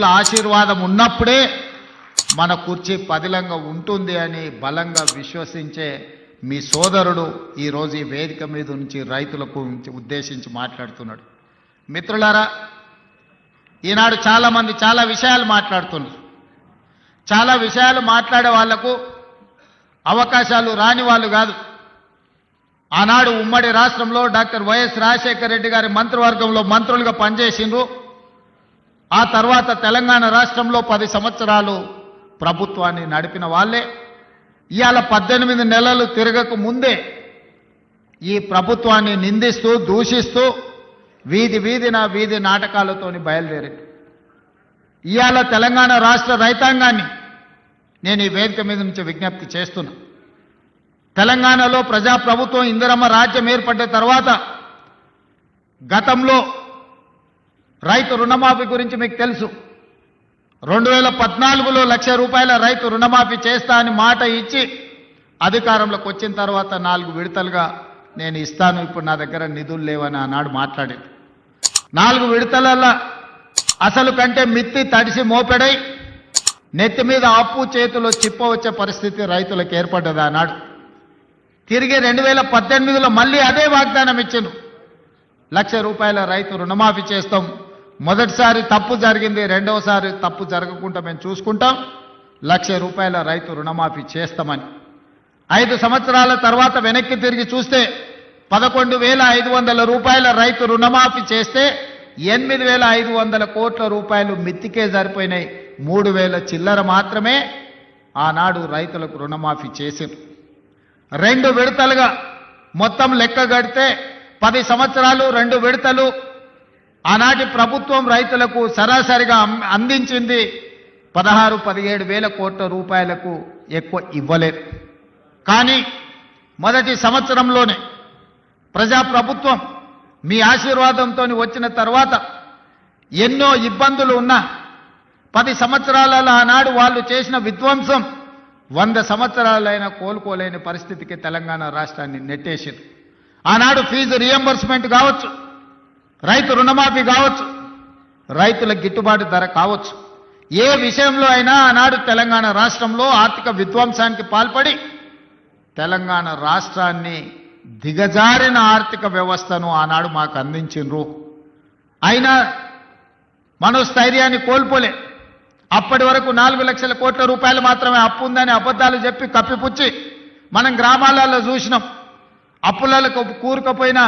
ఆశీర్వాదం ఉన్నప్పుడే మన కుర్చీ పదిలంగా ఉంటుంది అని బలంగా విశ్వసించే మీ సోదరుడు ఈరోజు ఈ వేదిక మీద నుంచి రైతులకు ఉద్దేశించి మాట్లాడుతున్నాడు. మిత్రులారా ఈనాడు చాలామంది చాలా విషయాలు మాట్లాడుతున్నారు. చాలా విషయాలు మాట్లాడే వాళ్ళకు అవకాశాలు రాని వాళ్ళు కాదు. ఆనాడు ఉమ్మడి రాష్ట్రంలో డాక్టర్ వైఎస్ రాజశేఖర రెడ్డి గారి మంత్రివర్గంలో మంత్రులుగా పనిచేసిండ్రు. ఆ తర్వాత తెలంగాణ రాష్ట్రంలో పది సంవత్సరాలు ప్రభుత్వాన్ని నడిపిన వాళ్ళే. ఇవాళ పద్దెనిమిది నెలలు తిరగక ముందే ఈ ప్రభుత్వాన్ని నిందిస్తూ దూషిస్తూ వీధి వీధిన వీధి నాటకాలతోని బయలుదేరి ఇవాళ తెలంగాణ రాష్ట్ర రైతాంగాన్ని నేను ఈ వేదిక మీద నుంచి విజ్ఞప్తి చేస్తున్నా. తెలంగాణలో ప్రజాప్రభుత్వం ఇందిరమ్మ రాజ్యం ఏర్పడ్డ తర్వాత గతంలో రైతు రుణమాఫీ గురించి మీకు తెలుసు. రెండు వేల పద్నాలుగులో లక్ష రూపాయల రైతు రుణమాఫీ చేస్తా అని మాట ఇచ్చి అధికారంలోకి వచ్చిన తర్వాత నాలుగు విడతలుగా నేను ఇస్తాను ఇప్పుడు నా దగ్గర నిధులు లేవని ఆనాడు మాట్లాడేది. నాలుగు విడతలలో అసలు కంటే మిత్తి తడిసి మోపెడై నెత్తి మీద అప్పు చేతిలో చిప్ప వచ్చే పరిస్థితి రైతులకు ఏర్పడ్డది ఆనాడు. తిరిగి రెండు వేల పద్దెనిమిదిలో మళ్ళీ అదే వాగ్దానం ఇచ్చిండ్రు లక్ష రూపాయల రైతు రుణమాఫీ చేస్తాం మొదటిసారి తప్పు జరిగింది రెండవసారి తప్పు జరగకుండా మేము చూసుకుంటాం. లక్ష రూపాయల రైతు రుణమాఫీ చేస్తామని. ఐదు సంవత్సరాల తర్వాత వెనక్కి తిరిగి చూస్తే పదకొండు వేల ఐదు వందల రూపాయల రైతు రుణమాఫీ చేస్తే ఎనిమిది వేల ఐదు వందల కోట్ల రూపాయలు మిత్తికే సరిపోయినాయి. మూడు వేల చిల్లర మాత్రమే ఆనాడు రైతులకు రుణమాఫీ చేశారు రెండు విడతలుగా మొత్తం లెక్క గడితే పది సంవత్సరాలు రెండు విడతలు ఆనాటి ప్రభుత్వం రైతులకు సరాసరిగా అందించింది పదహారు పదిహేడు వేల కోట్ల రూపాయలకు ఎక్కువ ఇవ్వలేదు. కానీ మొదటి సంవత్సరంలోనే ప్రజాప్రభుత్వం మీ ఆశీర్వాదంతో వచ్చిన తర్వాత ఎన్నో ఇబ్బందులు ఉన్నా పది సంవత్సరాలలో ఆనాడు వాళ్ళు చేసిన విధ్వంసం వంద సంవత్సరాలైనా కోలుకోలేని పరిస్థితికి తెలంగాణ రాష్ట్రాన్ని నెట్టేసింది. ఆనాడు ఫీజు రియంబర్స్మెంట్ కావచ్చు రైతు రుణమాఫీ కావచ్చు. రైతుల గిట్టుబాటు ధర కావచ్చు. ఏ విషయంలో అయినా ఆనాడు తెలంగాణ రాష్ట్రంలో ఆర్థిక విధ్వంసానికి పాల్పడి తెలంగాణ రాష్ట్రాన్ని దిగజారిన ఆర్థిక వ్యవస్థను ఆనాడు మాకు అందించిండ్రు. అయినా మనోస్థైర్యాన్ని కోల్పోలే. అప్పటి వరకు నాలుగు లక్షల కోట్ల రూపాయలు మాత్రమే అప్పు ఉందని అబద్ధాలు చెప్పి కప్పిపుచ్చి మనం గ్రామాలలో చూసినాం. అప్పులకు కూరుకపోయిన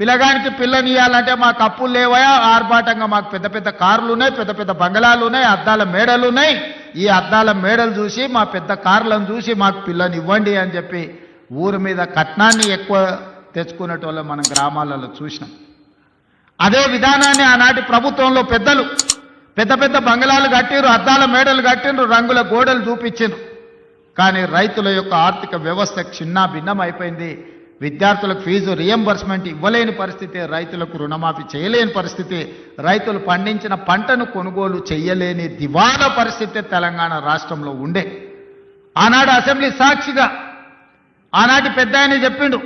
పిల్లగానికి పిల్లనియాలంటే మాకు అప్పులు లేవయా? ఆర్భాటంగా మాకు పెద్ద పెద్ద కార్లు ఉన్నాయి పెద్ద పెద్ద బంగళాలు ఉన్నాయి అద్దాల మేడలు ఉన్నాయి ఈ అద్దాల మేడలు చూసి మా పెద్ద కార్లను చూసి మాకు పిల్లని ఇవ్వండి అని చెప్పి ఊరి మీద కట్నాన్ని ఎక్కువ తెచ్చుకునేటోళ్ళు మనం గ్రామాలలో చూసినాం. అదే విధానాన్ని ఆనాటి ప్రభుత్వంలో పెద్దలు పెద్ద పెద్ద బంగళాలు కట్టిరు అద్దాల మేడలు కట్టిండ్రు రంగుల గోడలు చూపించారు కానీ రైతుల యొక్క ఆర్థిక వ్యవస్థ చిన్న భిన్నం అయిపోయింది. విద్యార్థులకు ఫీజు రియంబర్స్మెంట్ ఇవ్వలేని పరిస్థితి రైతులకు రుణమాఫీ చేయలేని పరిస్థితి రైతులు పండించిన పంటను కొనుగోలు చేయలేని దివాలా పరిస్థితి తెలంగాణ రాష్ట్రంలో ఉండే. ఆనాడు అసెంబ్లీ సాక్షిగా ఆనాటి పెద్ద ఆయన చెప్పిండు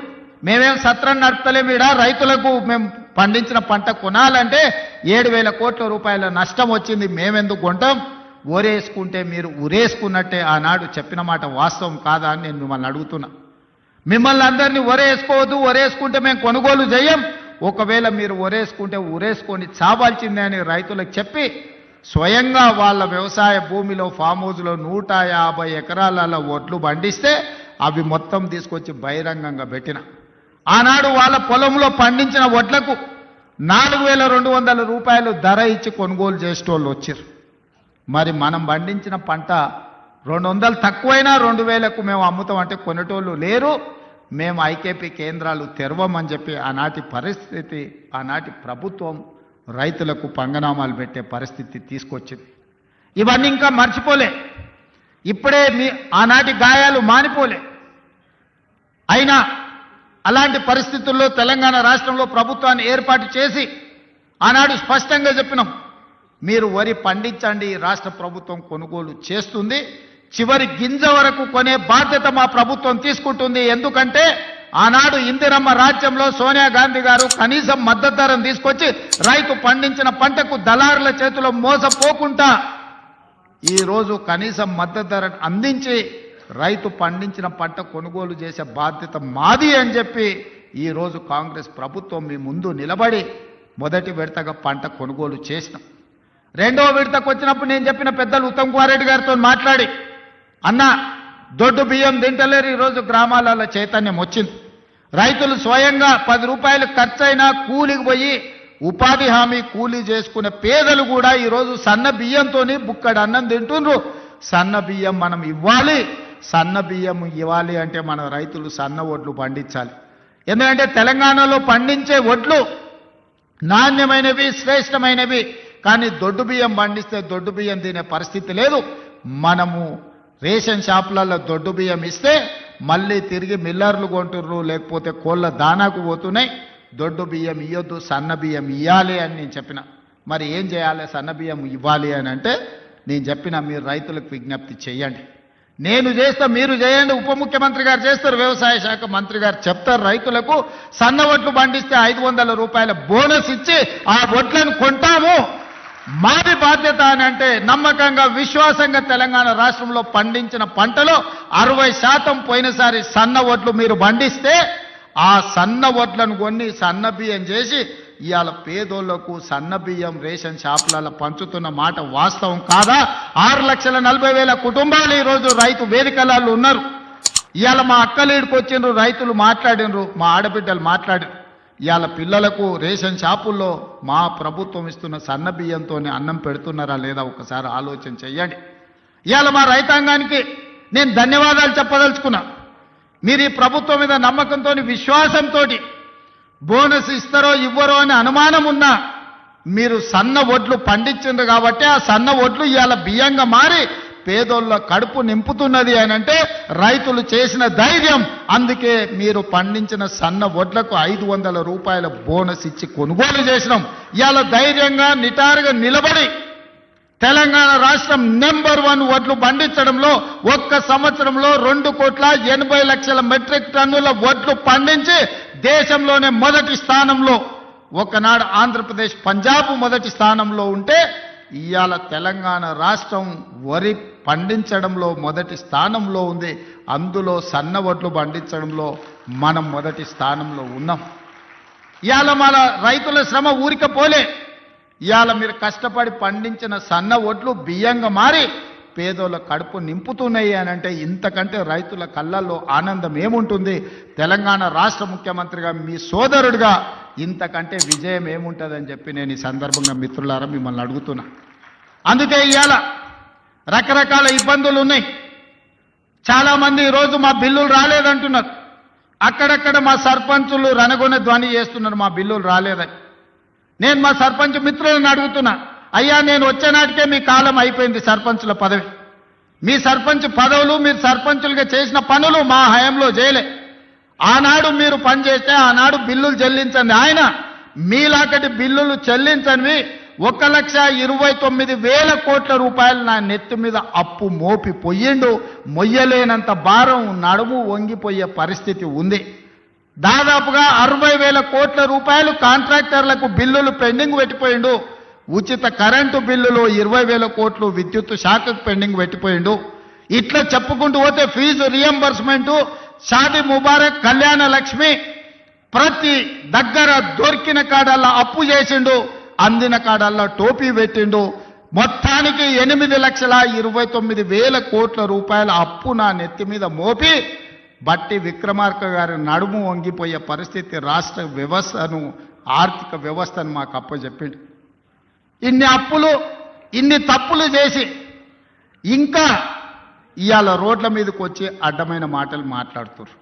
మేమేం సత్రం నడపలేము ఈడ రైతులకు మేము పండించిన పంట కొనాలంటే ఏడు వేల కోట్ల రూపాయల నష్టం వచ్చింది మేమెందుకు కొంటాం? ఊరేసుకుంటే మీరు ఊరేసుకున్నట్టే ఆనాడు చెప్పిన మాట వాస్తవం కాదా అని నేను మిమ్మల్ని అడుగుతున్నా. మిమ్మల్ని అందరినీ ఒరేసుకోవద్దు ఒరేసుకుంటే మేము కొనుగోలు చేయం. ఒకవేళ మీరు ఒరేసుకుంటే ఉరేసుకొని చావాల్సిందే అని రైతులకు చెప్పి స్వయంగా వాళ్ళ వ్యవసాయ భూమిలో ఫామ్ హౌస్లో నూట యాభై ఎకరాలలో ఒడ్లు పండిస్తే అవి మొత్తం తీసుకొచ్చి బహిరంగంగా పెట్టిన. ఆనాడు వాళ్ళ పొలంలో పండించిన వడ్లకు నాలుగు వేల రెండు వందల రూపాయలు ధర ఇచ్చి కొనుగోలు చేసేటోళ్ళు వచ్చారు మరి మనం పండించిన పంట రెండు వందలు తక్కువైనా రెండు వేలకు మేము అమ్ముతాం అంటే కొనేటోళ్ళు లేరు. మేము ఐకేపీ కేంద్రాలు తెరవమని చెప్పి ఆనాటి పరిస్థితి ఆనాటి ప్రభుత్వం రైతులకు పంగనామాలు పెట్టే పరిస్థితి తీసుకొచ్చింది. ఇవన్నీ ఇంకా మర్చిపోలే. ఇప్పుడే మీ ఆనాటి గాయాలు మానిపోలే. అయినా అలాంటి పరిస్థితుల్లో తెలంగాణ రాష్ట్రంలో ప్రభుత్వాన్ని ఏర్పాటు చేసి ఆనాడు స్పష్టంగా చెప్పినాం. మీరు వరి పండించండి రాష్ట్ర ప్రభుత్వం కొనుగోలు చేస్తుంది. చివరి గింజ వరకు కొనే బాధ్యత మా ప్రభుత్వం తీసుకుంటుంది. ఎందుకంటే ఆనాడు ఇందిరమ్మ రాజ్యంలో సోనియా గాంధీ గారు కనీసం మద్దతు ధరను తీసుకొచ్చి రైతు పండించిన పంటకు దళారుల చేతిలో మోసపోకుండా ఈరోజు కనీసం మద్దతు ధరను అందించి రైతు పండించిన పంట కొనుగోలు చేసే బాధ్యత మాది అని చెప్పి ఈరోజు కాంగ్రెస్ ప్రభుత్వం మీ ముందు నిలబడి మొదటి విడతగా పంట కొనుగోలు చేసినాం. రెండవ విడతకు వచ్చినప్పుడు నేను చెప్పిన పెద్దలు ఉత్తమ్ కుమార్ రెడ్డి గారితో మాట్లాడి అన్న దొడ్డు బియ్యం తింటలేరు ఈరోజు గ్రామాలలో చైతన్యం వచ్చింది. రైతులు స్వయంగా పది రూపాయలు ఖర్చైనా కూలికి పోయి ఉపాధి హామీ కూలీ చేసుకునే పేదలు కూడా ఈరోజు సన్న బియ్యంతో బుక్కడు అన్నం తింటుండ్రు. సన్న బియ్యం మనం ఇవ్వాలి సన్న బియ్యం ఇవ్వాలి అంటే మన రైతులు సన్న ఒడ్లు పండించాలి. ఎందుకంటే తెలంగాణలో పండించే ఒడ్లు నాణ్యమైనవి శ్రేష్టమైనవి కానీ దొడ్డు బియ్యం పండిస్తే దొడ్డు బియ్యం తినే పరిస్థితి లేదు. మనము రేషన్ షాపులలో దొడ్డు బియ్యం ఇస్తే మళ్ళీ తిరిగి మిల్లర్లు కొంటుర్రు లేకపోతే కోళ్ళ దానాకు పోతున్నాయి. దొడ్డు బియ్యం ఇవ్వద్దు సన్న బియ్యం ఇవ్వాలి అని నేను చెప్పిన. మరి ఏం చేయాలి? సన్న బియ్యం ఇవ్వాలి అని అంటే నేను చెప్పిన మీరు రైతులకు విజ్ఞప్తి చేయండి. నేను చేస్తా మీరు చేయండి. ఉప ముఖ్యమంత్రి గారు చేస్తారు వ్యవసాయ శాఖ మంత్రి గారు చెప్తారు రైతులకు సన్న వడ్లు పండిస్తే ఐదు వందల రూపాయల బోనస్ ఇచ్చి ఆ వడ్లను కొంటాము. మాది బాధ్యత అని అంటే నమ్మకంగా విశ్వాసంగా తెలంగాణ రాష్ట్రంలో పండించిన పంటలో అరవై శాతం పోయినసారి సన్న ఒడ్లు మీరు పండిస్తే ఆ సన్న ఒడ్లను కొన్ని సన్న బియ్యం చేసి ఇవాళ పేదోళ్ళకు సన్న బియ్యం రేషన్ షాపులలో పంచుతున్న మాట వాస్తవం కాదా? ఆరు లక్షల నలభై వేల కుటుంబాలు ఈరోజు రైతు వేదికలలో ఉన్నారు. ఇవాళ మా అక్కలీడికి వచ్చిండ్రు రైతులు మాట్లాడినరు మా ఆడబిడ్డలు మాట్లాడారు ఇవాళ పిల్లలకు రేషన్ షాపుల్లో మా ప్రభుత్వం ఇస్తున్న సన్న బియ్యంతో అన్నం పెడుతున్నారా లేదా ఒకసారి ఆలోచన చెయ్యండి. ఇవాళ మా రైతాంగానికి నేను ధన్యవాదాలు చెప్పదలుచుకున్నా. మీరు ఈ ప్రభుత్వం మీద నమ్మకంతో విశ్వాసంతో బోనస్ ఇస్తారో ఇవ్వరో అనే అనుమానం ఉన్నా మీరు సన్న ఒడ్లు పండించిండ్రు కాబట్టి ఆ సన్న ఒడ్లు ఇవాళ బియ్యంగా మారి పేదోళ్ళ కడుపు నింపుతున్నది అని అంటే రైతులు చేసిన ధైర్యం. అందుకే మీరు పండించిన సన్న వడ్లకు ఐదు వందల రూపాయల బోనస్ ఇచ్చి కొనుగోలు చేసినాం. ఇవాళ ధైర్యంగా నిటారుగా నిలబడి తెలంగాణ రాష్ట్రం నెంబర్ వన్ వడ్లు పండించడంలో ఒక్క సంవత్సరంలో రెండు కోట్ల ఎనభై లక్షల మెట్రిక్ టన్నుల వడ్లు పండించి దేశంలోనే మొదటి స్థానంలో. ఒకనాడు ఆంధ్రప్రదేశ్ పంజాబ్ మొదటి స్థానంలో ఉంటే ఇవాళ తెలంగాణ రాష్ట్రం వరి పండించడంలో మొదటి స్థానంలో ఉంది. అందులో సన్న వడ్లు పండించడంలో మనం మొదటి స్థానంలో ఉన్నాం. ఇవాళ మన రైతుల శ్రమ ఊరిక పోలే. ఇవాళ మీరు కష్టపడి పండించిన సన్న ఒడ్లు బియ్యంగా మారి పేదోళ్ళ కడుపు నింపుతున్నాయి అని అంటే ఇంతకంటే రైతుల కళ్ళల్లో ఆనందం ఏముంటుంది? తెలంగాణ రాష్ట్ర ముఖ్యమంత్రిగా మీ సోదరుడిగా ఇంతకంటే విజయం ఏముంటుందని చెప్పి నేను ఈ సందర్భంగా మిత్రులారా మిమ్మల్ని అడుగుతున్నా. అందుకే ఇవాళ రకరకాల ఇబ్బందులు ఉన్నాయి. చాలామంది ఈరోజు మా బిల్లులు రాలేదంటున్నారు. అక్కడక్కడ మా సర్పంచులు రణగొన ధ్వని చేస్తున్నారు మా బిల్లులు రాలేదని. నేను మా సర్పంచ్ మిత్రులను అడుగుతున్నా అయ్యా నేను వచ్చే నాటికే మీ కాలం అయిపోయింది సర్పంచుల పదవి. మీ సర్పంచ్ పదవులు మీరు సర్పంచులుగా చేసిన పనులు మా హయాంలో చేయలే. ఆనాడు మీరు పనిచేస్తే ఆనాడు బిల్లులు చెల్లించండి. ఆయన మీలాకటి బిల్లులు చెల్లించనివి ఒక లక్ష ఇరవై తొమ్మిది వేల కోట్ల రూపాయలు నా నెత్తి మీద అప్పు మోపి పొయ్యిండు. మొయ్యలేనంత భారం నడుము వంగిపోయే పరిస్థితి ఉంది. దాదాపుగా అరవై వేల కోట్ల రూపాయలు కాంట్రాక్టర్లకు బిల్లులు పెండింగ్ పెట్టిపోయిండు. ఉచిత కరెంటు బిల్లులు ఇరవై వేల కోట్లు విద్యుత్ శాఖకు పెండింగ్ పెట్టిపోయిండు. ఇట్లా చెప్పుకుంటూ పోతే ఫీజు రియంబర్స్మెంటు షాది ముబారక్ కళ్యాణ లక్ష్మి ప్రతి దగ్గర దొరికిన కాడల్లా అప్పు చేసిండు అందిన కాడల్లా టోపీ పెట్టిండు. మొత్తానికి ఎనిమిది లక్షల ఇరవై తొమ్మిది వేల కోట్ల రూపాయల అప్పు నా నెత్తి మీద మోపి బట్టి విక్రమార్క గారి నడుము వంగిపోయే పరిస్థితి రాష్ట్ర వ్యవస్థను ఆర్థిక వ్యవస్థను మాకు అప్పచెప్పిండు. ఇన్ని అప్పులు ఇన్ని తప్పులు చేసి ఇంకా ఇవాళ రోడ్ల మీదకి వచ్చి అడ్డమైన మాటలు మాట్లాడుతున్నారు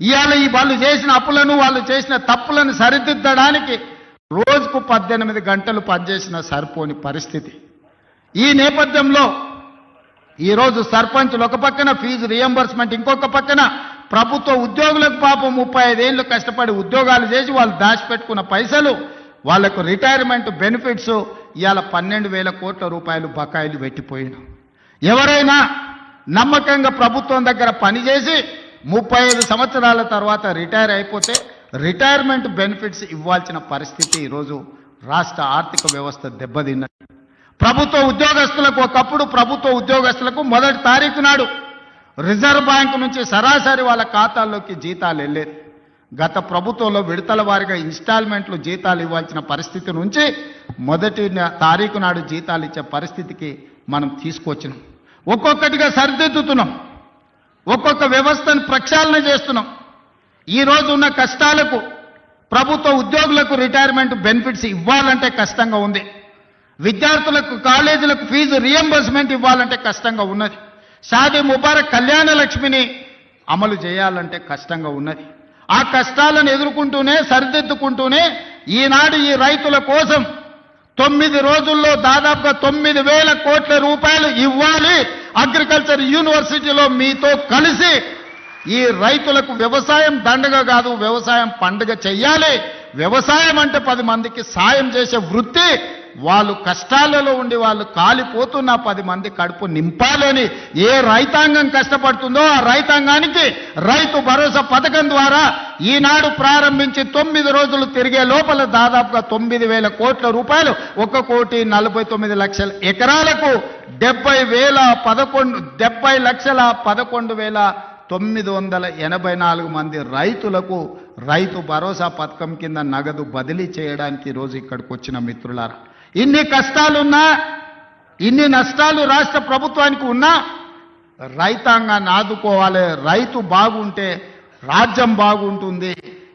ఇవాళ ఈ వాళ్ళు చేసిన అప్పులను వాళ్ళు చేసిన తప్పులను సరిదిద్దడానికి రోజుకు పద్దెనిమిది గంటలు పనిచేసిన సరిపోని పరిస్థితి. ఈ నేపథ్యంలో ఈరోజు సర్పంచులు ఒక పక్కన ఫీజు రియంబర్స్మెంట్ ఇంకొక పక్కన ప్రభుత్వ ఉద్యోగులకు పాపం ముప్పై ఐదేళ్ళు కష్టపడి ఉద్యోగాలు చేసి వాళ్ళు దాచిపెట్టుకున్న పైసలు వాళ్ళకు రిటైర్మెంట్ బెనిఫిట్స్ ఇవాళ పన్నెండు వేల కోట్ల రూపాయలు బకాయిలు పెట్టిపోయిన ఎవరైనా నమ్మకంగా ప్రభుత్వం దగ్గర పనిచేసి ముప్పై ఐదు సంవత్సరాల తర్వాత రిటైర్ అయిపోతే రిటైర్మెంట్ బెనిఫిట్స్ ఇవ్వాల్సిన పరిస్థితి ఈరోజు రాష్ట్ర ఆర్థిక వ్యవస్థ దెబ్బతిన్నది. ప్రభుత్వ ఉద్యోగస్తులకు ఒకప్పుడు ప్రభుత్వ ఉద్యోగస్తులకు మొదటి తారీఖు నాడు రిజర్వ్ బ్యాంక్ నుంచి సరాసరి వాళ్ళ ఖాతాల్లోకి జీతాలు వెళ్ళేది. గత ప్రభుత్వంలో విడతల వారిగా ఇన్స్టాల్మెంట్లు జీతాలు ఇవ్వాల్సిన పరిస్థితి నుంచి మొదటి తారీఖు నాడు జీతాలు ఇచ్చే పరిస్థితికి మనం తీసుకొచ్చినాం. ఒక్కొక్కటిగా సరిదిద్దుతున్నాం. ఒక్కొక్క వ్యవస్థను ప్రక్షాళన చేస్తున్నాం. ఈ రోజు ఉన్న కష్టాలకు ప్రభుత్వ ఉద్యోగులకు రిటైర్మెంట్ బెనిఫిట్స్ ఇవ్వాలంటే కష్టంగా ఉంది. విద్యార్థులకు కాలేజీలకు ఫీజు రియంబర్స్మెంట్ ఇవ్వాలంటే కష్టంగా ఉన్నది. షాదీ ముబారక్ కళ్యాణ లక్ష్మిని అమలు చేయాలంటే కష్టంగా ఉన్నది. ఆ కష్టాలను ఎదుర్కొంటూనే సరిదిద్దుకుంటూనే ఈనాడు ఈ రైతుల కోసం తొమ్మిది రోజుల్లో దాదాపుగా తొమ్మిది వేల కోట్ల రూపాయలు ఇవ్వాలి అగ్రికల్చర్ యూనివర్సిటీలో మీతో కలిసి. ఈ రైతులకు వ్యవసాయం దండగ కాదు వ్యవసాయం పండుగ చెయ్యాలి. వ్యవసాయం అంటే పది మందికి సాయం చేసే వృత్తి. వాళ్ళు కష్టాలలో ఉండి వాళ్ళు కాలిపోతున్న పది మంది కడుపు నింపాలని ఏ రైతాంగం కష్టపడుతుందో ఆ రైతాంగానికి రైతు భరోసా పథకం ద్వారా ఈనాడు ప్రారంభించి తొమ్మిది రోజులు తిరిగే లోపల దాదాపుగా తొమ్మిది వేల కోట్ల రూపాయలు ఒక కోటి నలభై తొమ్మిది లక్షల ఎకరాలకు డెబ్బై వేల పదకొండు డెబ్బై లక్షల పదకొండు వేల తొమ్మిది వందల ఎనభై నాలుగు మంది రైతులకు రైతు భరోసా పథకం కింద నగదు బదిలీ చేయడానికి ఈరోజు ఇక్కడికి వచ్చిన మిత్రులారా ఇన్ని కష్టాలున్నా ఇన్ని నష్టాలు రాష్ట్ర ప్రభుత్వానికి ఉన్నా రైతాంగాన్ని ఆదుకోవాలి రైతు బాగుంటే రాజ్యం బాగుంటుంది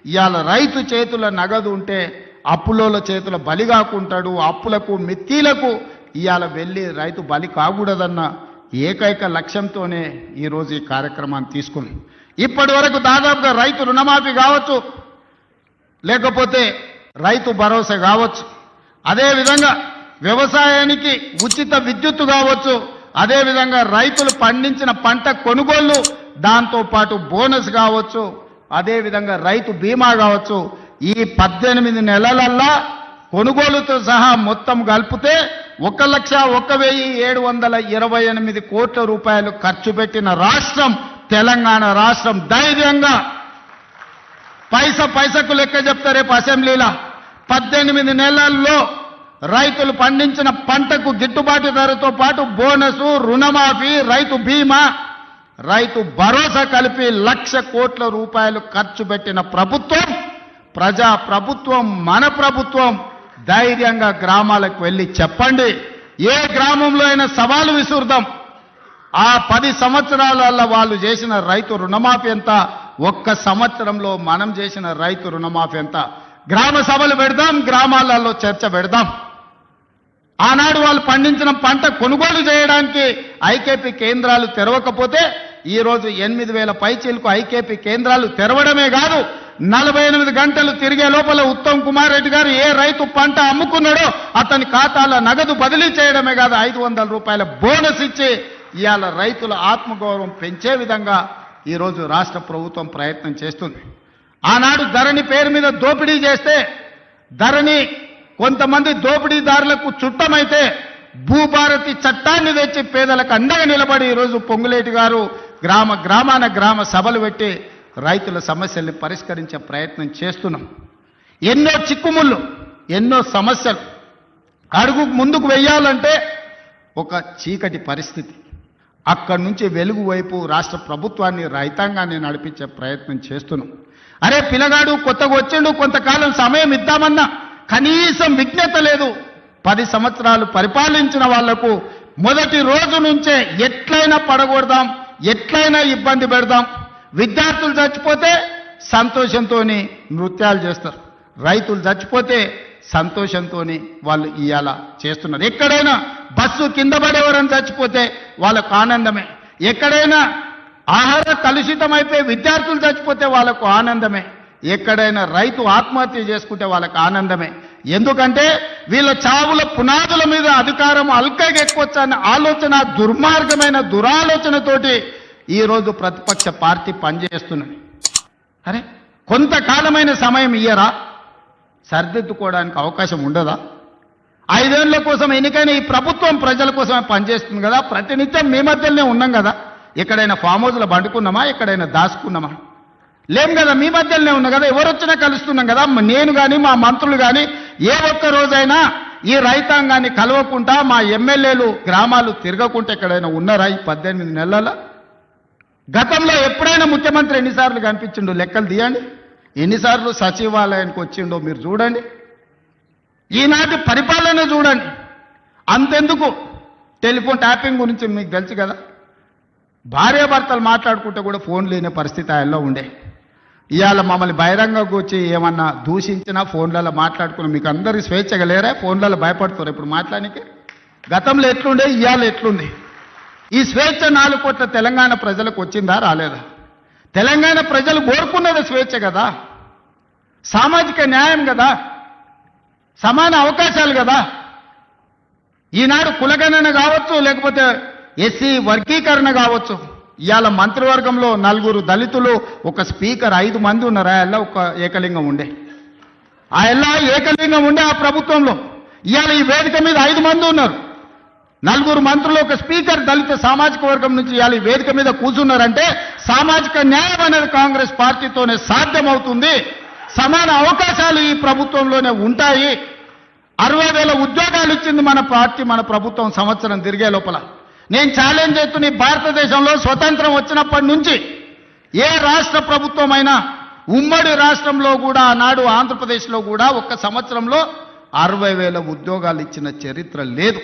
ఇవాళ రైతు చేతుల నగదు ఉంటే అప్పులోల చేతుల బలి కాకుంటాడు అప్పులకు మిత్తీలకు ఇవాళ వెళ్ళి రైతు బలి కాకూడదన్న ఏకైక లక్ష్యంతోనే ఈరోజు ఈ కార్యక్రమాన్ని తీసుకున్నాం ఇప్పటి వరకు దాదాపుగా రైతు రుణమాఫీ కావచ్చు లేకపోతే రైతు భరోసా కావచ్చు. అదేవిధంగా వ్యవసాయానికి ఉచిత విద్యుత్తు కావచ్చు అదేవిధంగా రైతులు పండించిన పంట కొనుగోళ్ళు దాంతోపాటు బోనస్ కావచ్చు అదేవిధంగా రైతు బీమా కావచ్చు. ఈ పద్దెనిమిది నెలలల్లా కొనుగోలుతో సహా మొత్తం కలిపితే ఒక లక్ష ఒక వెయ్యి ఏడు వందల ఇరవై ఎనిమిది కోట్ల రూపాయలు ఖర్చు పెట్టిన రాష్ట్రం తెలంగాణ రాష్ట్రం ధైర్యంగా పైస పైసకు లెక్క చెప్తా రేపు అసెంబ్లీలో. పద్దెనిమిది నెలల్లో రైతులు పండించిన పంటకు గిట్టుబాటు ధరతో పాటు బోనసు రుణమాఫీ రైతు బీమా రైతు భరోసా కలిపి లక్ష కోట్ల రూపాయలు ఖర్చు పెట్టిన ప్రభుత్వం ప్రజా ప్రభుత్వం మన ప్రభుత్వం ధైర్యంగా గ్రామాలకు వెళ్ళి చెప్పండి. ఏ గ్రామంలో అయినా సవాలు విసురుదాం. ఆ పది సంవత్సరాల వాళ్ళు చేసిన రైతు రుణమాఫీ ఎంత? ఒక్క సంవత్సరంలో మనం చేసిన రైతు రుణమాఫీ ఎంత? గ్రామ సభలు పెడదాం గ్రామాలలో చర్చ పెడదాం. ఆనాడు వాళ్ళు పండించిన పంట కొనుగోలు చేయడానికి ఐకేపీ కేంద్రాలు తెరవకపోతే ఈరోజు ఎనిమిది వేల పైచీలకు ఐకేపీ కేంద్రాలు తెరవడమే కాదు నలభై ఎనిమిది గంటలు తిరిగే లోపల ఉత్తమ్ కుమార్ రెడ్డి గారు ఏ రైతు పంట అమ్ముకున్నాడో అతని ఖాతాలో నగదు బదిలీ చేయడమే కాదు ఐదు వందల రూపాయల బోనస్ ఇచ్చి ఇవాళ రైతుల ఆత్మగౌరవం పెంచే విధంగా ఈరోజు రాష్ట్ర ప్రభుత్వం ప్రయత్నం చేస్తుంది. ఆనాడు ధరణి పేరు మీద దోపిడీ చేస్తే ధరణి కొంతమంది దోపిడీదారులకు చుట్టమైతే భూభారతి చట్టాన్ని తెచ్చి పేదలకు అండగా నిలబడి ఈరోజు పొంగులేటి గారు గ్రామ గ్రామాన గ్రామ సభలు పెట్టి రైతుల సమస్యల్ని పరిష్కరించే ప్రయత్నం చేస్తున్నాం. ఎన్నో చిక్కుముళ్ళు ఎన్నో సమస్యలు. అడుగు ముందుకు వెయ్యాలంటే ఒక చీకటి పరిస్థితి. అక్కడి నుంచి వెలుగు వైపు రాష్ట్ర ప్రభుత్వాన్ని రైతాంగాన్ని నడిపించే ప్రయత్నం చేస్తున్నాం అరే పిల్లగాడు కొత్తగా వచ్చిండు కొంతకాలం సమయం ఇద్దామన్నా కనీసం విజ్ఞత లేదు. పది సంవత్సరాలు పరిపాలించిన వాళ్ళకు మొదటి రోజు నుంచే ఎట్లయినా పడగొడదాం ఎట్లయినా ఇబ్బంది పెడదాం. విద్యార్థులు చచ్చిపోతే సంతోషంతో నృత్యాలు చేస్తారు. రైతులు చచ్చిపోతే సంతోషంతో వాళ్ళు ఇవాళ చేస్తున్నారు. ఎక్కడైనా బస్సు కింద పడేవారని చచ్చిపోతే వాళ్ళకు ఆనందమే. ఎక్కడైనా ఆహార కలుషితమైపోయి విద్యార్థులు చచ్చిపోతే వాళ్ళకు ఆనందమే. ఎక్కడైనా రైతు ఆత్మహత్య చేసుకుంటే వాళ్ళకు ఆనందమే. ఎందుకంటే వీళ్ళ చావుల పునాదుల మీద అధికారం అల్కగెక్కొచ్చు అనే ఆలోచన దుర్మార్గమైన దురాలోచనతోటి ఈరోజు ప్రతిపక్ష పార్టీ పనిచేస్తున్నది. అరే కొంతకాలమైన సమయం ఇయ్యరా? సరిదిద్దుకోవడానికి అవకాశం ఉండదా? ఐదేళ్ళ కోసం ఎన్నికైన ఈ ప్రభుత్వం ప్రజల కోసమే పనిచేస్తుంది కదా? ప్రతినిత్యం మీ మధ్యలోనే ఉన్నాం కదా? ఎక్కడైనా ఫామ్ హౌస్లో పండుకున్నామా? ఎక్కడైనా దాచుకున్నామా? లేం కదా? మీ మధ్యలోనే ఉన్నా కదా? ఎవరు వచ్చినా కలుస్తున్నాం కదా? నేను కానీ మా మంత్రులు కానీ ఏ ఒక్క రోజైనా ఈ రైతాంగాన్ని కలవకుండా మా ఎమ్మెల్యేలు గ్రామాలు తిరగకుండా ఎక్కడైనా ఉన్నారా ఈ పద్దెనిమిది నెలల గతంలో ఎప్పుడైనా ముఖ్యమంత్రి ఎన్నిసార్లు కనిపించిండు? లెక్కలు తీయండి. ఎన్నిసార్లు సచివాలయానికి వచ్చిండో మీరు చూడండి. ఈనాటి పరిపాలన చూడండి. అంతెందుకు? టెలిఫోన్ ట్యాపింగ్ గురించి మీకు తెలుసు కదా. భార్యాభర్తలు మాట్లాడుకుంటే కూడా ఫోన్ లేని పరిస్థితి ఆయనలో ఉండే. ఇవాళ మమ్మల్ని బహిరంగకు వచ్చి ఏమన్నా దూషించినా ఫోన్లలో మాట్లాడుకుని మీకు అందరూ స్వేచ్ఛగా లేరా? ఫోన్లలో భయపడుతున్నారు ఇప్పుడు మాట్లాడానికి గతంలో ఎట్లుండే? ఇవాళ ఎట్లుంది? ఈ స్వేచ్ఛ నాలుగు కోట్ల తెలంగాణ ప్రజలకు వచ్చిందా? రాలేదా? తెలంగాణ ప్రజలు కోరుకున్నది స్వేచ్ఛ కదా. సామాజిక న్యాయం కదా. సమాన అవకాశాలు కదా. ఈనాడు కులగణన కావచ్చు లేకపోతే ఎస్సీ వర్గీకరణ కావచ్చు. ఇవాళ మంత్రివర్గంలో నలుగురు దళితులు ఒక స్పీకర్ ఐదు మంది ఉన్నారు. ఆ ఒక ఏకలింగం ఉండే. ఆ ఏకలింగం ఉండే ఆ ప్రభుత్వంలో. ఇవాళ ఈ వేదిక మీద ఐదు మంది ఉన్నారు. నలుగురు మంత్రులు ఒక స్పీకర్ దళిత సామాజిక వర్గం నుంచి ఇవాళ వేదిక మీద కూర్చున్నారంటే సామాజిక న్యాయం అనేది కాంగ్రెస్ పార్టీతోనే సాధ్యమవుతుంది. సమాన అవకాశాలు ఈ ప్రభుత్వంలోనే ఉంటాయి. అరవై వేల ఉద్యోగాలు ఇచ్చింది మన పార్టీ మన ప్రభుత్వం సంవత్సరం తిరిగే లోపల. నేను ఛాలెంజ్ చేస్తున్న ఈ భారతదేశంలో స్వతంత్రం వచ్చినప్పటి నుంచి ఏ రాష్ట్ర ప్రభుత్వమైనా ఉమ్మడి రాష్ట్రంలో కూడా ఆనాడు ఆంధ్రప్రదేశ్లో కూడా ఒక్క సంవత్సరంలో అరవై వేల ఉద్యోగాలు ఇచ్చిన చరిత్ర లేదు.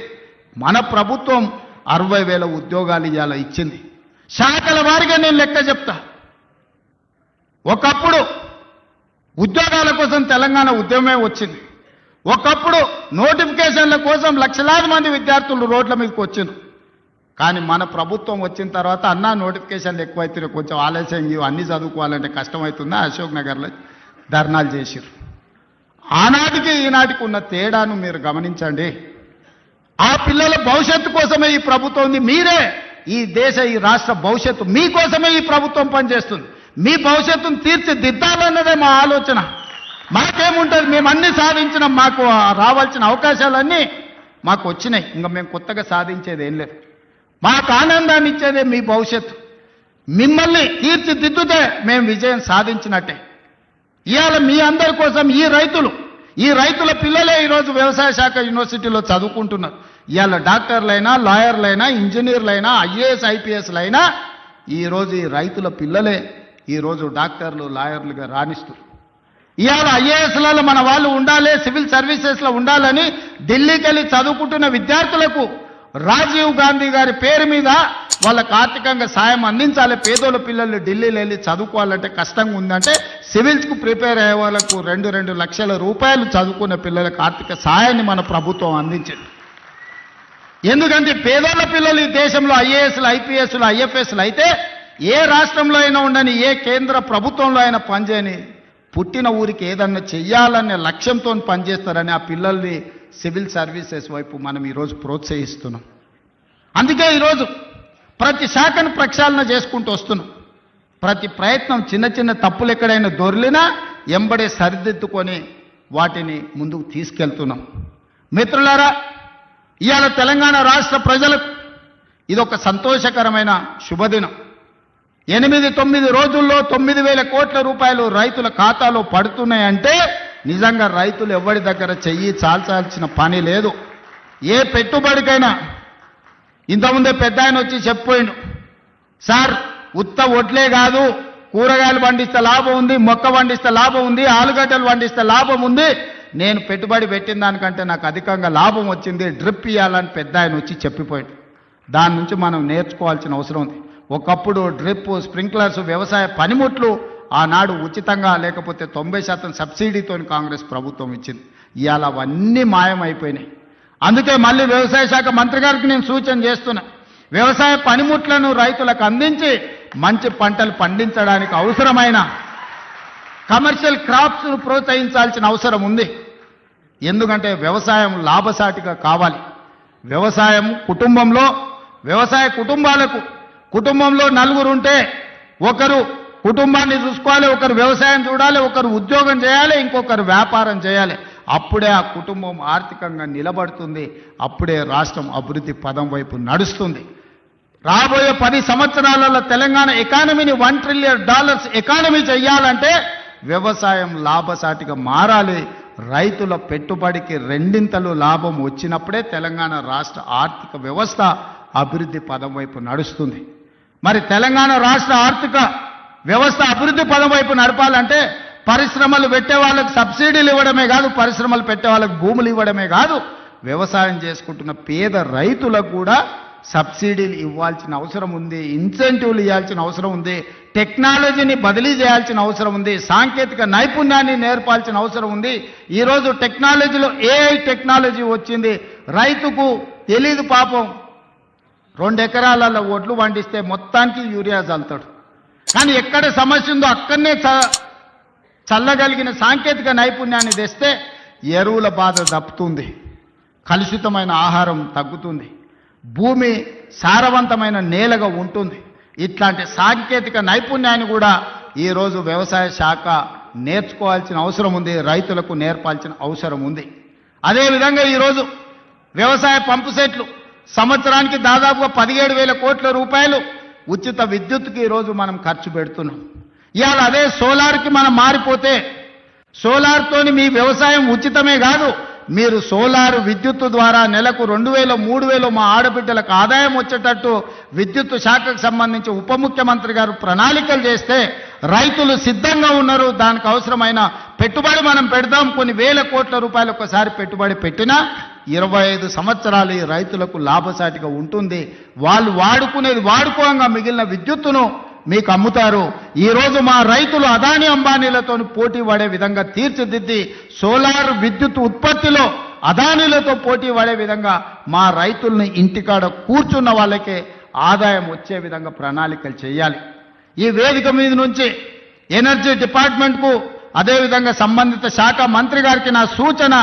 మన ప్రభుత్వం అరవై వేల ఉద్యోగాలు ఇవాళ ఇచ్చింది. శాఖల వారిగా నేను లెక్క చెప్తా. ఒకప్పుడు ఉద్యోగాల కోసం తెలంగాణ ఉద్యమమే వచ్చింది. ఒకప్పుడు నోటిఫికేషన్ల కోసం లక్షలాది మంది విద్యార్థులు రోడ్ల మీదకి వచ్చింది కానీ మన ప్రభుత్వం వచ్చిన తర్వాత అన్నా నోటిఫికేషన్లు ఎక్కువైతే కొంచెం ఆలస్యం ఇవి అన్ని చదువుకోవాలంటే కష్టమవుతుందా? అశోక్ నగర్లో ధర్నాలు చేసిరు ఆనాటికి ఈనాటికి ఉన్న తేడాను మీరు గమనించండి. ఆ పిల్లల భవిష్యత్తు కోసమే ఈ ప్రభుత్వం ఉంది. మీరే ఈ దేశ ఈ రాష్ట్ర భవిష్యత్తు మీకోసమే ఈ ప్రభుత్వం పనిచేస్తుంది. మీ భవిష్యత్తును తీర్చిదిద్దాలన్నదే మా ఆలోచన. మాకేముంటుంది? మేము అన్ని సాధించినాం. మాకు రావాల్సిన అవకాశాలన్నీ మాకు వచ్చినాయి. ఇంకా మేము కొత్తగా సాధించేది ఏం లేదు. మాకు ఆనందాన్ని ఇచ్చేదే మీ భవిష్యత్తు. మిమ్మల్ని తీర్చిదిద్దుతే మేము విజయం సాధించినట్టే. ఇవాళ మీ అందరి కోసం ఈ రైతులు ఈ రైతుల పిల్లలే ఈరోజు వ్యవసాయ శాఖ యూనివర్సిటీలో చదువుకుంటున్నారు. ఇవాళ డాక్టర్లైనా లాయర్లైనా ఇంజనీర్లైనా ఐఏఎస్ ఐపీఎస్లైనా ఈరోజు ఈ రైతుల పిల్లలే ఈరోజు డాక్టర్లు లాయర్లుగా రాణిస్తారు ఇవాళ ఐఏఎస్లలో మన వాళ్ళు ఉండాలి సివిల్ సర్వీసెస్లో ఉండాలని ఢిల్లీకి వెళ్ళి చదువుకుంటున్న విద్యార్థులకు రాజీవ్ గాంధీ గారి పేరు మీద వాళ్ళకు ఆర్థికంగా సాయం అందించాలి. పేదోళ్ళ పిల్లలు ఢిల్లీలో వెళ్ళి చదువుకోవాలంటే కష్టంగా ఉందంటే సివిల్స్కు ప్రిపేర్ అయ్యే వాళ్ళకు రెండు రెండు లక్షల రూపాయలు చదువుకున్న పిల్లలకు ఆర్థిక సాయాన్ని మన ప్రభుత్వం అందించింది. ఎందుకంటే పేదోళ్ళ పిల్లలు ఈ దేశంలో ఐఏఎస్లు ఐపీఎస్లు ఐఎఫ్ఎస్లు అయితే ఏ రాష్ట్రంలో అయినా ఉండని ఏ కేంద్ర ప్రభుత్వంలో అయినా పనిచేయని పుట్టిన ఊరికి ఏదన్నా చెయ్యాలనే లక్ష్యంతో పనిచేస్తారని ఆ పిల్లల్ని సివిల్ సర్వీసెస్ వైపు మనం ఈరోజు ప్రోత్సహిస్తున్నాం. అందుకే ఈరోజు ప్రతి శాఖను ప్రక్షాళన చేసుకుంటూ వస్తున్నాం. ప్రతి ప్రయత్నం చిన్న చిన్న తప్పులు ఎక్కడైనా దొరిలినా ఎంబడే సరిదిద్దుకొని వాటిని ముందుకు తీసుకెళ్తున్నాం. మిత్రులారా ఇవాళ తెలంగాణ రాష్ట్ర ప్రజలకు ఇదొక సంతోషకరమైన శుభదినం. ఎనిమిది తొమ్మిది రోజుల్లో తొమ్మిది వేల కోట్ల రూపాయలు రైతుల ఖాతాలో పడుతున్నాయంటే నిజంగా రైతులు ఎవరి దగ్గర చెయ్యి చాల్చాల్సిన పని లేదు. ఏ పెట్టుబడికైనా. ఇంతకుముందే పెద్ద ఆయన వచ్చి చెప్పిపోయిండు. సార్ ఉత్త ఒట్లే కాదు. కూరగాయలు పండిస్తే లాభం ఉంది మొక్క పండిస్తే లాభం ఉంది ఆలుగడ్డలు పండిస్తే లాభం ఉంది. నేను పెట్టుబడి పెట్టిన దానికంటే నాకు అధికంగా లాభం వచ్చింది. డ్రిప్ ఇవ్వాలని పెద్ద ఆయన వచ్చి చెప్పిపోయాడు. దాని నుంచి మనం నేర్చుకోవాల్సిన అవసరం ఉంది. ఒకప్పుడు డ్రిప్ స్ప్రింక్లర్స్ వ్యవసాయ పనిముట్లు ఆనాడు ఉచితంగా లేకపోతే తొంభై శాతం సబ్సిడీతో కాంగ్రెస్ ప్రభుత్వం ఇచ్చింది. ఇవాళ అవన్నీ మాయమైపోయినాయి. అందుకే మళ్ళీ వ్యవసాయ శాఖ మంత్రి గారికి నేను సూచన చేస్తున్నా. వ్యవసాయ పనిముట్లను రైతులకు అందించి మంచి పంటలు పండించడానికి అవసరమైన కమర్షియల్ క్రాప్స్ను ప్రోత్సహించాల్సిన అవసరం ఉంది. ఎందుకంటే వ్యవసాయం లాభసాటిగా కావాలి. వ్యవసాయం కుటుంబంలో వ్యవసాయ కుటుంబాలకు కుటుంబంలో నలుగురు ఉంటే ఒకరు కుటుంబాన్ని చూసుకోవాలి ఒకరు వ్యవసాయం చూడాలి ఒకరు ఉద్యోగం చేయాలి ఇంకొకరు వ్యాపారం చేయాలి. అప్పుడే ఆ కుటుంబం ఆర్థికంగా నిలబడుతుంది అప్పుడే రాష్ట్రం అభివృద్ధి పదం వైపు నడుస్తుంది. రాబోయే పది సంవత్సరాలలో తెలంగాణ ఎకానమీని వన్ ట్రిలియన్ డాలర్స్ ఎకానమీ చెయ్యాలంటే వ్యవసాయం లాభసాటిగా మారాలి. రైతుల పెట్టుబడికి రెండింతలు లాభం వచ్చినప్పుడే తెలంగాణ రాష్ట్ర ఆర్థిక వ్యవస్థ అభివృద్ధి పదం వైపు నడుస్తుంది. మరి తెలంగాణ రాష్ట్ర ఆర్థిక వ్యవస్థ అభివృద్ధి పదం వైపు నడపాలంటే పరిశ్రమలు పెట్టే వాళ్ళకు సబ్సిడీలు ఇవ్వడమే కాదు పరిశ్రమలు పెట్టే వాళ్ళకు భూములు ఇవ్వడమే కాదు. వ్యవసాయం చేసుకుంటున్న పేద రైతులకు కూడా సబ్సిడీలు ఇవ్వాల్సిన అవసరం ఉంది ఇన్సెంటివ్లు ఇవ్వాల్సిన అవసరం ఉంది టెక్నాలజీని బదిలీ చేయాల్సిన అవసరం ఉంది సాంకేతిక నైపుణ్యాన్ని నేర్పాల్సిన అవసరం ఉంది. ఈరోజు టెక్నాలజీలో ఏఐ టెక్నాలజీ వచ్చింది. రైతుకు తెలీదు పాపం. రెండు ఎకరాలలో ఓట్లు పండిస్తే మొత్తానికి యూరియా చల్లుతాడు. కానీ ఎక్కడ సమస్య ఉందో అక్కడనే చ- చల్లగలిగిన సాంకేతిక నైపుణ్యాన్ని తెస్తే ఎరువుల బాధ తప్పుతుంది. కలుషితమైన ఆహారం తగ్గుతుంది. భూమి సారవంతమైన నేలగా ఉంటుంది. ఇట్లాంటి సాంకేతిక నైపుణ్యాన్ని కూడా ఈరోజు వ్యవసాయ శాఖ నేర్చుకోవాల్సిన అవసరం ఉంది. రైతులకు నేర్పాల్సిన అవసరం ఉంది. అదేవిధంగా ఈరోజు వ్యవసాయ పంపు సెట్లు సంవత్సరానికి దాదాపుగా పదిహేడు వేల కోట్ల రూపాయలు ఉచిత విద్యుత్కి ఈరోజు మనం ఖర్చు పెడుతున్నాం. ఇవాళ అదే సోలార్కి మనం మారిపోతే సోలార్తోని మీ వ్యవసాయం ఉచితమే కాదు మీరు సోలార్ విద్యుత్తు ద్వారా నెలకు రెండు వేలు మూడు వేలు మా ఆడబిడ్డలకు ఆదాయం వచ్చేటట్టు విద్యుత్ శాఖకు సంబంధించి ఉప ముఖ్యమంత్రి గారు ప్రణాళికలు చేస్తే రైతులు సిద్ధంగా ఉన్నారు. దానికి అవసరమైన పెట్టుబడి మనం పెడదాం. కొన్ని వేల కోట్ల రూపాయలు ఒకసారి పెట్టుబడి పెట్టినా ఇరవై ఐదు సంవత్సరాలు ఈ రైతులకు లాభసాటిగా ఉంటుంది. వాళ్ళు వాడుకునేది వాడుకోగా మిగిలిన విద్యుత్తును మీకు అమ్ముతారు. ఈరోజు మా రైతులు అదాని అంబానీలతో పోటీ పడే విధంగా తీర్చిదిద్ది సోలార్ విద్యుత్ ఉత్పత్తిలో అదానీలతో పోటీ పడే విధంగా మా రైతుల్ని ఇంటికాడ కూర్చున్న వాళ్ళకే ఆదాయం వచ్చే విధంగా ప్రణాళికలు చేయాలి. ఈ వేదిక మీద నుంచి ఎనర్జీ డిపార్ట్మెంట్కు అదేవిధంగా సంబంధిత శాఖ మంత్రి గారికి నా సూచన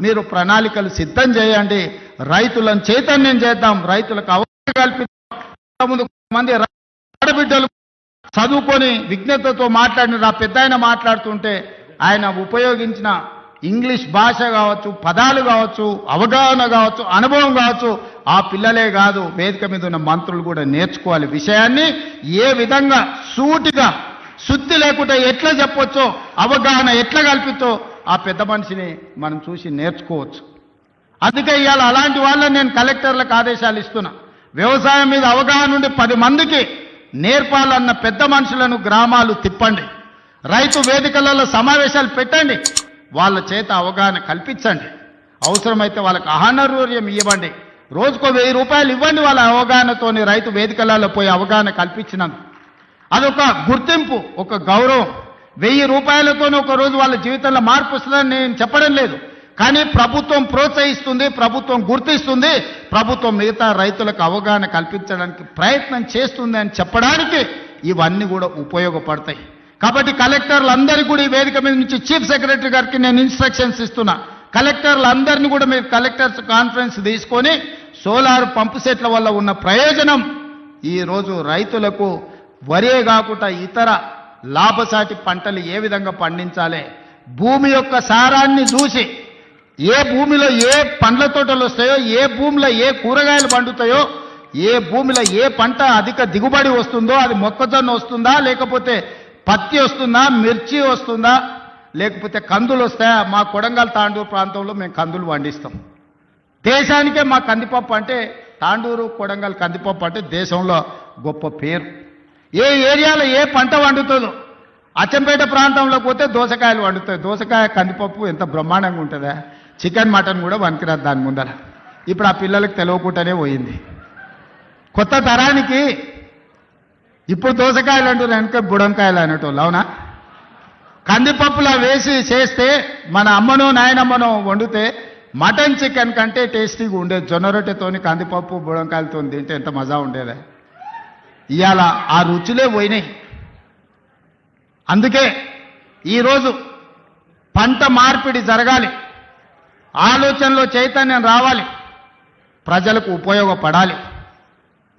మీరు ప్రణాళికలు సిద్ధం చేయండి. రైతులను చైతన్యం చేద్దాం. రైతులకు అవగాహన కల్పిద్దాం. ముందు మంది ఆడబిడ్డలు చదువుకొని విజ్ఞతతో మాట్లాడిన నా పెద్ద ఆయన మాట్లాడుతుంటే ఆయన ఉపయోగించిన ఇంగ్లీష్ భాష కావచ్చు పదాలు కావచ్చు అవగాహన కావచ్చు అనుభవం కావచ్చు ఆ పిల్లలే కాదు. వేదిక మీద ఉన్న మంత్రులు కూడా నేర్చుకోవాలి. విషయాన్ని ఏ విధంగా సూటిగా శుద్ధి లేకుండా ఎట్లా చెప్పొచ్చో అవగాహన ఎట్లా కల్పించో ఆ పెద్ద మనిషిని మనం చూసి నేర్చుకోవచ్చు. అందుకే ఇవాళ అలాంటి వాళ్ళని నేను కలెక్టర్లకు ఆదేశాలు ఇస్తున్నా. వ్యవసాయం మీద అవగాహన ఉండి పది మందికి నేర్పాలన్న పెద్ద మనుషులను గ్రామాలు తిప్పండి. రైతు వేదికలలో సమావేశాలు పెట్టండి. వాళ్ళ చేత అవగాహన కల్పించండి. అవసరమైతే వాళ్ళకి ఆహానర్వర్యం ఇవ్వండి. రోజుకో వెయ్యి రూపాయలు ఇవ్వండి వాళ్ళ అవగాహనతోని రైతు వేదికలలో పోయి అవగాహన కల్పించినందుకు. అదొక గుర్తింపు ఒక గౌరవం. వెయ్యి రూపాయలతోనే ఒక రోజు వాళ్ళ జీవితంలో మార్పు వస్తుందని నేను చెప్పడం లేదు. కానీ ప్రభుత్వం ప్రోత్సహిస్తుంది ప్రభుత్వం గుర్తిస్తుంది ప్రభుత్వం మిగతా రైతులకు అవగాహన కల్పించడానికి ప్రయత్నం చేస్తుంది అని చెప్పడానికి ఇవన్నీ కూడా ఉపయోగపడతాయి. కాబట్టి కలెక్టర్లందరికీ కూడా ఈ వేదిక మీద నుంచి చీఫ్ సెక్రటరీ గారికి నేను ఇన్స్ట్రక్షన్స్ ఇస్తున్నా. కలెక్టర్లందరినీ కూడా మీరు కలెక్టర్స్ కాన్ఫరెన్స్ తీసుకొని సోలార్ పంపు సెట్ల వల్ల ఉన్న ప్రయోజనం ఈ రోజు రైతులకు వరే కాకుండా ఇతర లాభసాటి పంటలు ఏ విధంగా పండించాలి? భూమి యొక్క సారాన్ని చూసి ఏ భూమిలో ఏ పండ్ల తోటలు వస్తాయో ఏ భూమిలో ఏ కూరగాయలు పండుతాయో ఏ భూమిలో ఏ పంట అధిక దిగుబడి వస్తుందో అది మొక్కజొన్న వస్తుందా లేకపోతే పత్తి వస్తుందా మిర్చి వస్తుందా లేకపోతే కందులు వస్తాయా? మా కొడంగల్ తాండూరు ప్రాంతంలో మేము కందులు పండిస్తాం. దేశానికే మా కందిపప్పు అంటే తాండూరు కొడంగల్ కందిపప్పు అంటే దేశంలో గొప్ప పేరు. ఏ ఏరియాలో ఏ పంట వండుతుందో అచ్చంపేట ప్రాంతంలో పోతే దోసకాయలు వండుతాయి. దోసకాయ కందిపప్పు ఎంత బ్రహ్మాండంగా ఉంటుందా? చికెన్ మటన్ కూడా వనికిరాదు దాని ముందర. ఇప్పుడు ఆ పిల్లలకు తెలియకుండానే పోయింది. కొత్త తరానికి ఇప్పుడు దోసకాయలు అంటున్నారు వెనక బుడంకాయలు అనేటోళ్ళు అవునా? కందిపప్పులా వేసి చేస్తే మన అమ్మనో నాయనమ్మనో వండితే మటన్ చికెన్ కంటే టేస్టీగా ఉండేది. జొన్న రొట్టెతోని కందిపప్పు బుడంకాయలతో తింటే ఎంత మజా ఉండేదే. ఇవాళ ఆ రుచులే పోయినాయి. అందుకే ఈరోజు పంట మార్పిడి జరగాలి. ఆలోచనలో చైతన్యం రావాలి. ప్రజలకు ఉపయోగపడాలి.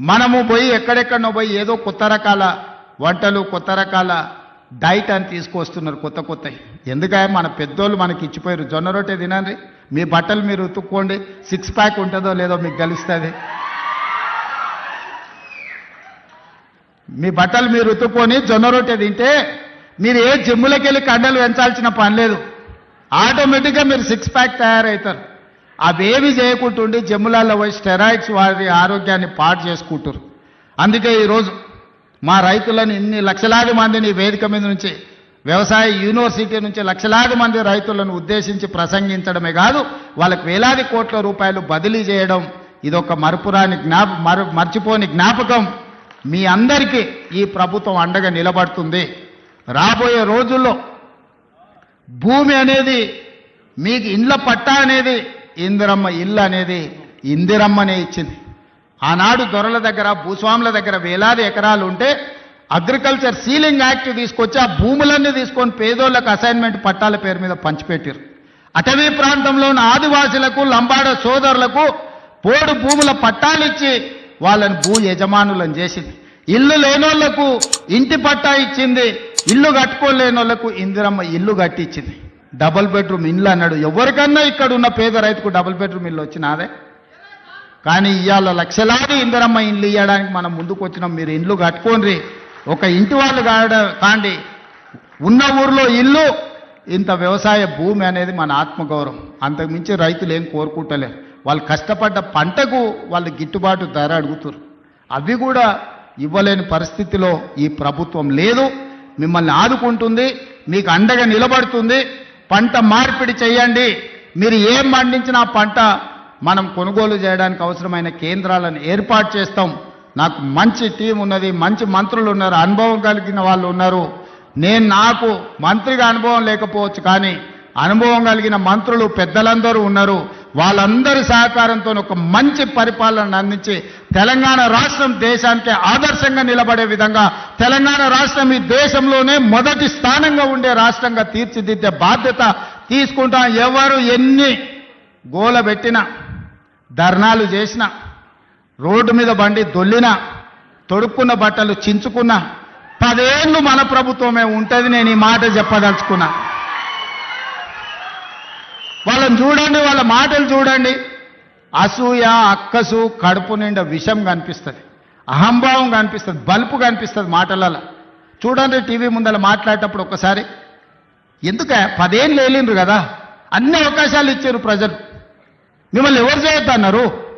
మనము పోయి ఎక్కడెక్కడనో పోయి ఏదో కొత్త రకాల వంటలు కొత్త రకాల డైట్ అని తీసుకొస్తున్నారు కొత్త కొత్తవి ఎందుకంటే మన పెద్దోళ్ళు మనకి ఇచ్చిపోయారు. జొన్న రొట్టె తినండి. మీ బట్టలు మీరు ఉతుక్కోండి. సిక్స్ ప్యాక్ ఉంటుందో లేదో మీకు తెలుస్తుంది. మీ బట్టలు మీరు ఉతుక్కొని జొన్న రొట్టె తింటే మీరు ఏ జిమ్ములకి వెళ్ళి కండలు పెంచాల్సిన పని లేదు. ఆటోమేటిక్గా మీరు సిక్స్ ప్యాక్ తయారవుతారు అవేవి చేయకుంటుండి జిమ్ములలో పోయి స్టెరాయిడ్స్ వారి ఆరోగ్యాన్ని పాడు చేసుకుంటారు. అందుకే ఈరోజు మా రైతులను ఇన్ని లక్షలాది మందిని వేదిక మీద నుంచి వ్యవసాయ యూనివర్సిటీ నుంచి లక్షలాది మంది రైతులను ఉద్దేశించి ప్రసంగించడమే కాదు వాళ్ళకి వేలాది కోట్ల రూపాయలు బదిలీ చేయడం ఇదొక మరపురాని జ్ఞాప మరు మర్చిపోని జ్ఞాపకం. మీ అందరికీ ఈ ప్రభుత్వం అండగా నిలబడుతుంది. రాబోయే రోజుల్లో భూమి అనేది మీకు ఇండ్ల పట్టా అనేది ఇందిరమ్మ ఇల్లు అనేది ఇందిరమ్మనే ఇచ్చింది. ఆనాడు దొరల దగ్గర భూస్వాముల దగ్గర వేలాది ఎకరాలు ఉంటే అగ్రికల్చర్ సీలింగ్ యాక్ట్ తీసుకొచ్చి ఆ భూములన్నీ తీసుకొని పేదోళ్ళకు అసైన్మెంట్ పట్టాల పేరు మీద పంచిపెట్టారు. అటవీ ప్రాంతంలో ఉన్న ఆదివాసులకు లంబాడ సోదరులకు పోడు భూముల పట్టాలిచ్చి వాళ్ళని భూ యజమానులను చేసింది. ఇల్లు లేనోళ్ళకు ఇంటి పట్టా ఇచ్చింది. ఇల్లు కట్టుకోలేనోళ్ళకు ఇందిరమ్మ ఇల్లు కట్టించింది. డబుల్ బెడ్రూమ్ ఇల్లు అన్నాడు. ఎవరికన్నా ఇక్కడ ఉన్న పేద రైతుకు డబుల్ బెడ్రూమ్ ఇల్లు వచ్చినాదే? కానీ ఇవాళ లక్షలాది ఇందిరమ్మ ఇల్లు ఇవ్వడానికి మనం ముందుకు వచ్చినాం. మీరు ఇండ్లు కట్టుకోండి. ఒక ఇంటి వాళ్ళు కాడ కాండి. ఉన్న ఊర్లో ఇల్లు ఇంత వ్యవసాయ భూమి అనేది మన ఆత్మగౌరవం. అంతకుమించి రైతులు ఏం కోరుకుంటలేరు. వాళ్ళు కష్టపడ్డ పంటకు వాళ్ళు గిట్టుబాటు ధర అడుగుతారు. అవి కూడా ఇవ్వలేని పరిస్థితిలో ఈ ప్రభుత్వం లేదు. మిమ్మల్ని ఆదుకుంటుంది మీకు అండగా నిలబడుతుంది. పంట మార్పిడి చేయండి. మీరు ఏం పండించినా పంట మనం కొనుగోలు చేయడానికి అవసరమైన కేంద్రాలను ఏర్పాటు చేస్తాం. నాకు మంచి టీం ఉన్నది మంచి మంత్రులు ఉన్నారు అనుభవం కలిగిన వాళ్ళు ఉన్నారు. నేను నాకు మంత్రిగా అనుభవం లేకపోవచ్చు కానీ అనుభవం కలిగిన మంత్రులు పెద్దలందరూ ఉన్నారు. వాళ్ళందరి సహకారంతో ఒక మంచి పరిపాలన అందించి తెలంగాణ రాష్ట్రం దేశానికి ఆదర్శంగా నిలబడే విధంగా తెలంగాణ రాష్ట్రం ఈ దేశంలోనే మొదటి స్థానంగా ఉండే రాష్ట్రంగా తీర్చిదిద్దే బాధ్యత తీసుకుంటాం ఎవరు ఎన్ని గోల పెట్టినా ధర్నాలు చేసిన రోడ్డు మీద బండి దొల్లిన తొడుక్కున్న బట్టలు చించుకున్న పదేళ్ళు మన ప్రభుత్వమే ఉంటుంది నేను ఈ మాట చెప్పదలుచుకున్నా. వాళ్ళని చూడండి వాళ్ళ మాటలు చూడండి. అసూయ అక్కసు కడుపు నిండా విషం కనిపిస్తుంది. అహంభావం కనిపిస్తుంది బల్పు కనిపిస్తుంది మాటలలో చూడండి టీవీ ముందర మాట్లాడేటప్పుడు ఒక్కసారి. ఎందుక? పదేం లేలిండ్రు కదా. అన్ని అవకాశాలు ఇచ్చారు ప్రజలు. మిమ్మల్ని ఎవరు చేయొద్దన్నారు?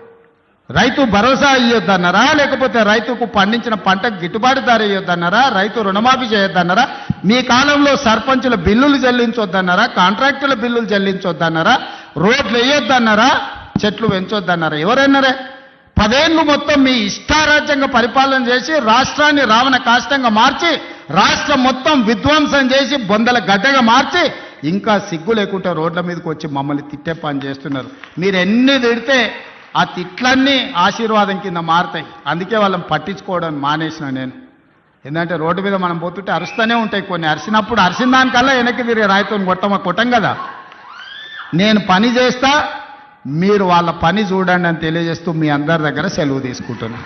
రైతు భరోసా ఇవ్వద్దన్నారా లేకపోతే రైతుకు పండించిన పంటకు గిట్టుబాటు ధర ఇవ్వద్దన్నారా రైతు రుణమాఫీ చేయొద్దన్నారా? మీ కాలంలో సర్పంచుల బిల్లులు చెల్లించొద్దన్నారా? కాంట్రాక్టుల బిల్లులు చెల్లించొద్దన్నారా? రోడ్లు వేయొద్దన్నారా? చెట్లు పెంచొద్దన్నారా? ఎవరన్నారే? పదేళ్ళు మొత్తం మీ ఇష్టారాజ్యంగా పరిపాలన చేసి రాష్ట్రాన్ని రావణ కాష్టంగా మార్చి రాష్ట్రం మొత్తం విధ్వంసం చేసి బొందల గడ్డగా మార్చి ఇంకా సిగ్గు లేకుండా రోడ్ల మీదకి వచ్చి మమ్మల్ని తిట్టే పని చేస్తున్నారు. మీరు ఎన్ని తిడితే ఆ తిట్లన్నీ ఆశీర్వాదం కింద మారుతాయి. అందుకే వాళ్ళని పట్టించుకోవడం మానేసిన నేను. ఎందుకంటే రోడ్డు మీద మనం పోతుంటే అరుస్తూనే ఉంటాయి కొన్ని. అరిసినప్పుడు అరిసిన దానికల్లా వెనక్కి తిరిగి రాయితో కొట్టమ కొట్టం కదా. నేను పని చేస్తా మీరు వాళ్ళ పని చూడండి అని తెలియజేస్తూ మీ అందరి దగ్గర సెలవు తీసుకుంటున్నాను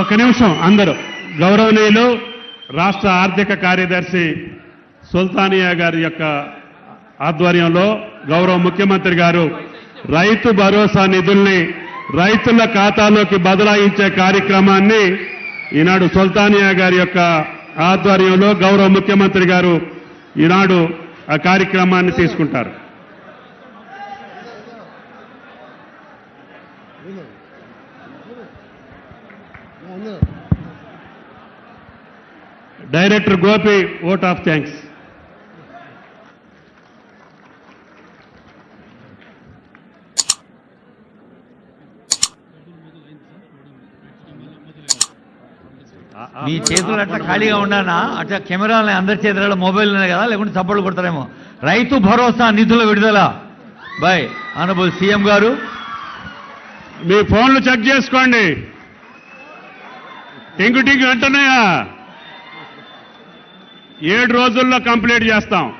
ఒక నిమిషం అందరూ. గౌరవనీయులు రాష్ట్ర ఆర్థిక కార్యదర్శి సుల్తానియా గారి యొక్క ఆధ్వర్యంలో గౌరవ ముఖ్యమంత్రి గారు రైతు భరోసా నిధుల్ని రైతుల ఖాతాలోకి బదలాయించే కార్యక్రమాన్ని ఈనాడు సుల్తానియా గారి యొక్క ఆధ్వర్యంలో గౌరవ ముఖ్యమంత్రి గారు ఈనాడు ఆ కార్యక్రమాన్ని తీసుకుంటారు. Director Gopi vote of thanks మీ చేతులు అట్లా ఖాళీగా ఉన్నానా అట్లా కెమెరాలని అందరి చేతులలో మొబైల్ ఉన్నాయి కదా? లేకుంటే చప్పట్లు కొడతారేమో. రైతు భరోసా నిధుల విడుదల. బాయ్ ఆనబుల్ సీఎం గారు. మీ ఫోన్లు చెక్ చేసుకోండి. టింగు టింగు అంటున్నాయా ఏడు రోజుల్లో కంప్లీట్ చేస్తాం.